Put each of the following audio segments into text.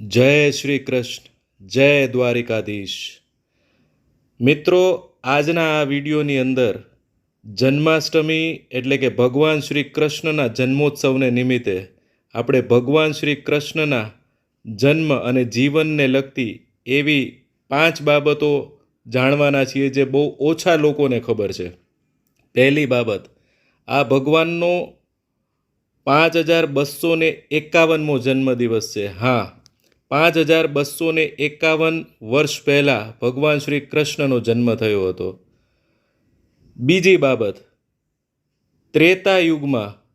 જય શ્રી કૃષ્ણ, જય દ્વારિકાધીશ. મિત્રો, આજના આ વિડીયોની અંદર જન્માષ્ટમી એટલે કે ભગવાન શ્રી કૃષ્ણના જન્મોત્સવને નિમિત્તે આપણે ભગવાન શ્રી કૃષ્ણના જન્મ અને જીવનને લગતી એવી પાંચ બાબતો જાણવાના છીએ જે બહુ ઓછા લોકોને ખબર છે. પહેલી બાબત, આ ભગવાનનો પાંચ હજાર બસો એકાવનમો જન્મદિવસ છે. હા પાંચ હજાર બસો ને એકાવન વર્ષ પહેલાં ભગવાન શ્રી કૃષ્ણનો જન્મ થયો હતો. બીજી બાબત, ત્રેતા યુગમાં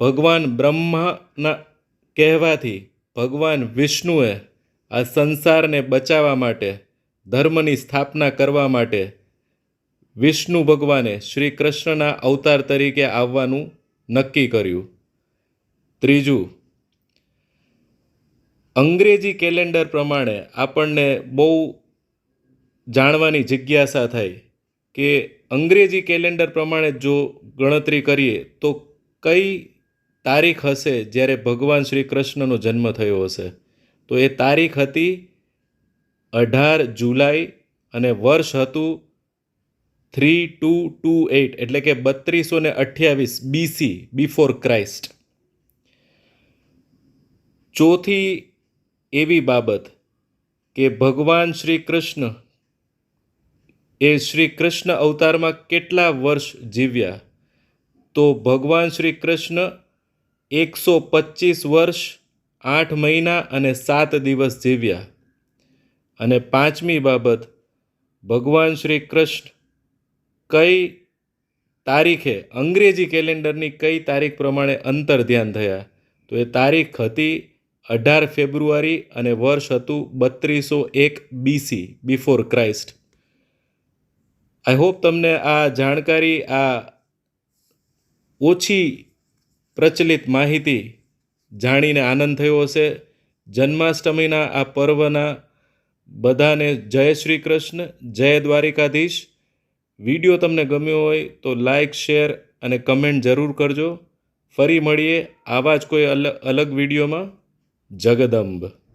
ભગવાન બ્રહ્માના કહેવાથી ભગવાન વિષ્ણુએ આ સંસારને બચાવવા માટે, ધર્મની સ્થાપના કરવા માટે વિષ્ણુ ભગવાને શ્રી કૃષ્ણના અવતાર તરીકે આવવાનું નક્કી કર્યું. ત્રીજું અંગ્રેજી કેલેન્ડર પ્રમાણે આપણને બહુ જાણવાની જિજ્ઞાસા થાય કે અંગ્રેજી કેલેન્ડર પ્રમાણે જો ગણતરી કરીએ તો કઈ તારીખ હશે જ્યારે ભગવાન શ્રી કૃષ્ણનો જન્મ થયો હશે? તો એ તારીખ હતી અઢાર જુલાઈ અને વર્ષ હતું થ્રી ટુ ટુ એટ, એટલે કે બત્રીસો ને અઠ્યાવીસ બીસી બિફોર ક્રાઇસ્ટ ચોથી એવી બાબત કે ભગવાન શ્રી કૃષ્ણ એ શ્રી કૃષ્ણ અવતારમાં કેટલા વર્ષ જીવ્યા? તો ભગવાન શ્રી કૃષ્ણ એકસો પચીસ વર્ષ, આઠ મહિના અને સાત દિવસ જીવ્યા. અને પાંચમી બાબત, ભગવાન શ્રી કૃષ્ણ કઈ તારીખે, અંગ્રેજી કેલેન્ડરની કઈ તારીખ પ્રમાણે અંતર ધ્યાન થયા? તો એ તારીખ હતી અઢાર ફેબ્રુઆરી અને વર્ષ હતું બત્રીસો એક BC before Christ I hope તમને આ જાણકારી, આ ઓછી પ્રચલિત માહિતી જાણીને આનંદ થયો હશે. જન્માષ્ટમીના આ પર્વના બધાને જય શ્રી કૃષ્ણ, જય દ્વારિકાધીશ. વીડિયો તમને ગમ્યો હોય તો લાઇક શેર અને કમેન્ટ જરૂર કરજો. ફરી મળીએ આવા જ કોઈ અલગ અલગ વિડીયોમાં. జగదంబ